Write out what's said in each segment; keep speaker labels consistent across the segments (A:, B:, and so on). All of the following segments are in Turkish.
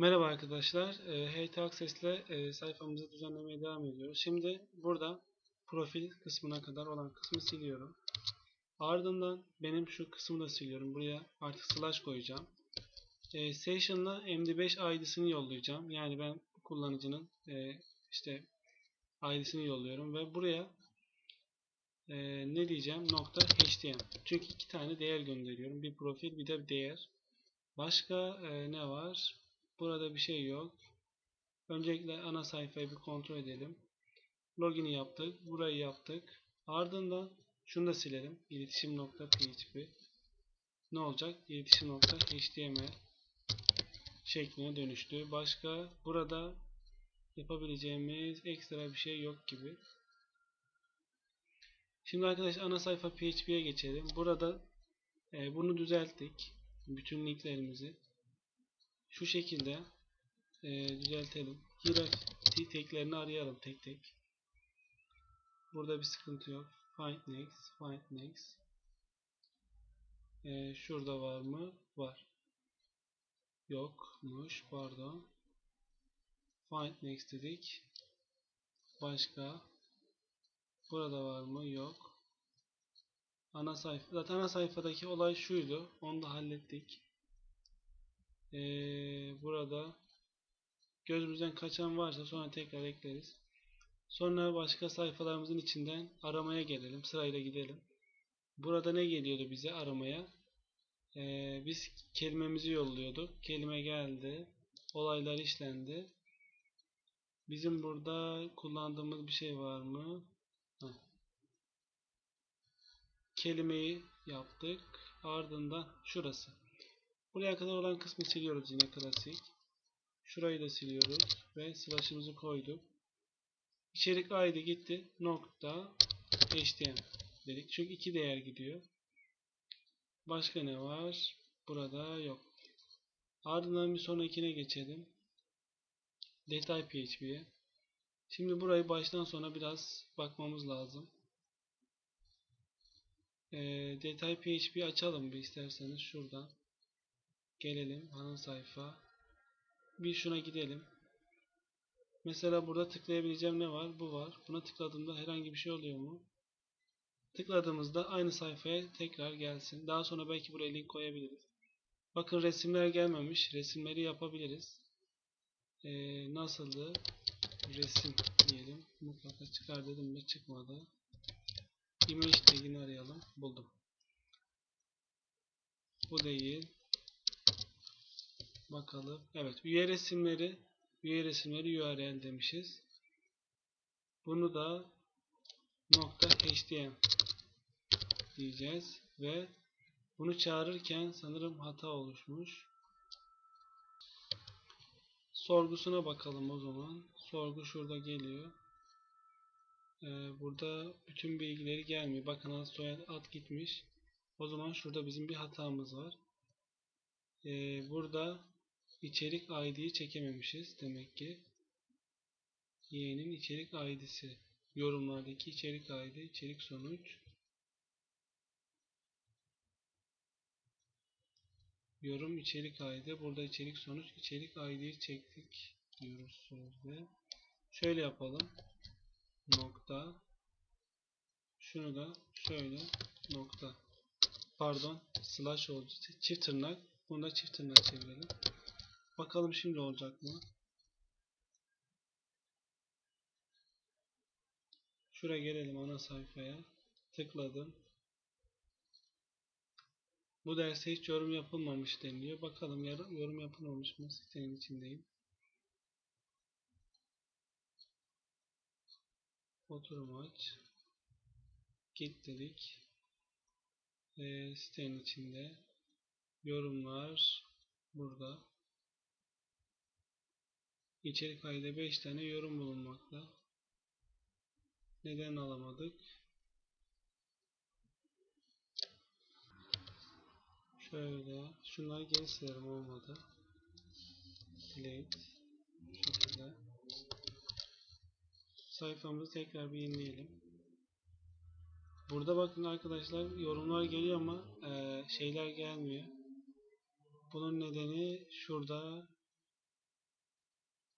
A: Merhaba arkadaşlar. E, HT Access ile e, sayfamızı düzenlemeye devam ediyoruz. Şimdi burada profil kısmına kadar olan kısmı siliyorum. Ardından benim şu kısmı da siliyorum. Buraya artık slash koyacağım. E, Session'la MD5 ID'sini yollayacağım. Yani ben kullanıcının e, işte ID'sini yolluyorum ve buraya e, ne diyeceğim? Nokta HTML. Çünkü iki tane değer gönderiyorum. Bir profil bir de bir değer. Başka ne var? Burada bir şey yok. Öncelikle ana sayfayı bir kontrol edelim. Login'i yaptık. Burayı yaptık. Ardından şunu da silelim. İletişim.php Ne olacak? İletişim.html şekline dönüştü. Başka burada yapabileceğimiz ekstra bir şey yok gibi. Şimdi arkadaşlar ana sayfa PHP'ye geçelim. Burada e, bunu düzelttik. Bütün linklerimizi şu şekilde e, düzeltelim. Hierarchy teklerini arayalım tek tek. Burada bir sıkıntı yok. Find next, find next. E, şurada var mı? Var. Yokmuş, pardon. Find next dedik. Başka. Burada var mı? Yok. Ana sayfa. Zaten ana sayfadaki olay şuydu. Onu da hallettik. Ee, burada gözümüzden kaçan varsa sonra tekrar ekleriz. Sonra başka sayfalarımızın içinden aramaya gelelim. Sırayla gidelim. Burada ne geliyordu bize aramaya? Ee, biz kelimemizi yolluyorduk. Kelime geldi. Olaylar işlendi. Bizim burada kullandığımız bir şey var mı? Heh. Kelimeyi yaptık. Ardından şurası. Buraya kadar olan kısmı siliyoruz yine klasik. Şurayı da siliyoruz ve slash'ımızı koyduk. İçerik ID gitti. Nokta HTML dedik. Çünkü iki değer gidiyor. Başka ne var? Burada yok. Ardından bir sonrakine geçelim. Detay PHP'ye. Şimdi burayı baştan sona biraz bakmamız lazım. E, detay PHP açalım bir isterseniz şuradan. Gelelim ana sayfa. Bir şuna gidelim. Mesela burada tıklayabileceğim ne var? Bu var. Buna tıkladığımda herhangi bir şey oluyor mu? Tıkladığımızda aynı sayfaya tekrar gelsin. Daha sonra belki buraya link koyabiliriz. Bakın resimler gelmemiş. Resimleri yapabiliriz. Ee, nasıldı? Resim diyelim. Mutlaka çıkar dedim de çıkmadı. Image tagini arayalım. Buldum. Bu değil. Bakalım. Evet. Üye resimleri üye resimleri URL demişiz. Bunu da nokta html diyeceğiz ve bunu çağırırken sanırım hata oluşmuş. Sorgusuna bakalım o zaman. Sorgu şurada geliyor. Ee, burada bütün bilgileri gelmiyor. Bakın ad soyad ad gitmiş. O zaman şurada bizim bir hatamız var. Ee, burada içerik ID'yi çekememişiz demek ki. Y'nin içerik ID'si. Yorumlardaki içerik ID, içerik sonuç. Yorum içerik ID. Burada içerik sonuç, içerik ID'yi çektik diyoruz sözde. Şöyle yapalım. Nokta. Şunu da şöyle nokta. Pardon. Slash oldu. Çift tırnak. Bunu da çift tırnak çevirelim. Bakalım şimdi olacak mı? Şuraya gelelim ana sayfaya. Tıkladım. Bu derste hiç yorum yapılmamış deniliyor. Bakalım yorum yapılmamış mı? Sitenin içindeyim. Oturum aç. Git dedik. E, sitenin içinde. Yorumlar burada. İçerik ayda 5 tane yorum bulunmakta. Neden alamadık? Şöyle. Şunları geri silerim olmadı. Delete. Şekilde. Sayfamızı tekrar bir yenileyelim. Burada bakın arkadaşlar yorumlar geliyor ama e, şeyler gelmiyor. Bunun nedeni şurada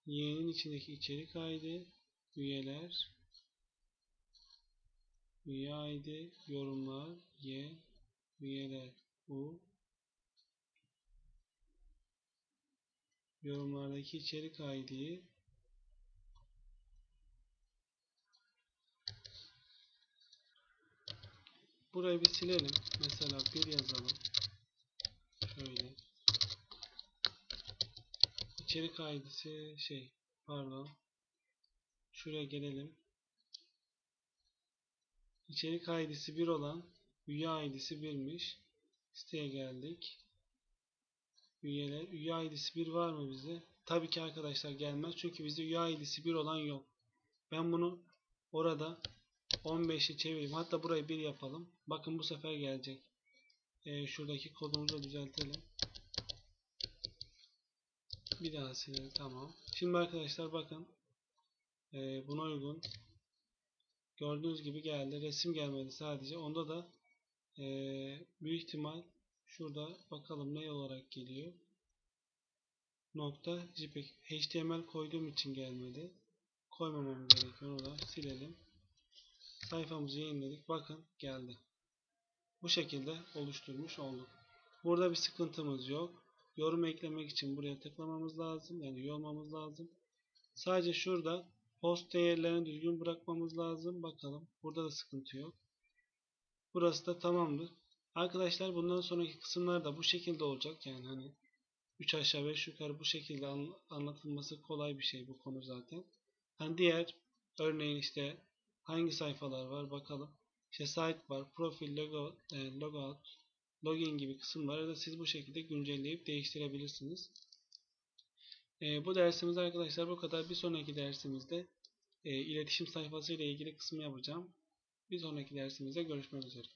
A: Y'nin içindeki içerik ID, üyeler, üye ID, yorumlar, Y, üyeler, U, yorumlardaki içerik ID'yi Burayı bir silelim. Mesela bir yazalım. Şöyle. İçerik ID'si şey pardon. Şuraya gelelim. İçerik ID'si 1 olan üye ID'si 1'miş. Siteye geldik. Üyeler. Üye ID'si 1 var mı bize? Tabii ki arkadaşlar gelmez. Çünkü bizde üye ID'si 1 olan yok. Ben bunu orada 15'i çevireyim. Hatta burayı 1 yapalım. Bakın bu sefer gelecek. Ee, şuradaki kodumuzu düzeltelim. Bir daha silelim. Tamam. Şimdi arkadaşlar bakın. Ee, buna uygun. Gördüğünüz gibi geldi. Resim gelmedi sadece. Onda da ee, büyük ihtimal şurada bakalım ne olarak geliyor. Nokta JPEG. HTML koyduğum için gelmedi. Koymamam gerekiyor. Onu da silelim sayfamızı yayınladık. Bakın geldi. Bu şekilde oluşturmuş olduk. Burada bir sıkıntımız yok. Yorum eklemek için buraya tıklamamız lazım. Yani üye olmamız lazım. Sadece şurada post değerlerini düzgün bırakmamız lazım. Bakalım. Burada da sıkıntı yok. Burası da tamamdır. Arkadaşlar bundan sonraki kısımlar da bu şekilde olacak. Yani hani 3 aşağı 5 yukarı bu şekilde anlatılması kolay bir şey bu konu zaten. Hani diğer örneğin işte hangi sayfalar var bakalım. İşte site var, profil, logo, e, logout, login gibi kısımları da siz bu şekilde güncelleyip değiştirebilirsiniz. E, bu dersimiz arkadaşlar bu kadar. Bir sonraki dersimizde e, iletişim sayfası ile ilgili kısmı yapacağım. Bir sonraki dersimizde görüşmek üzere.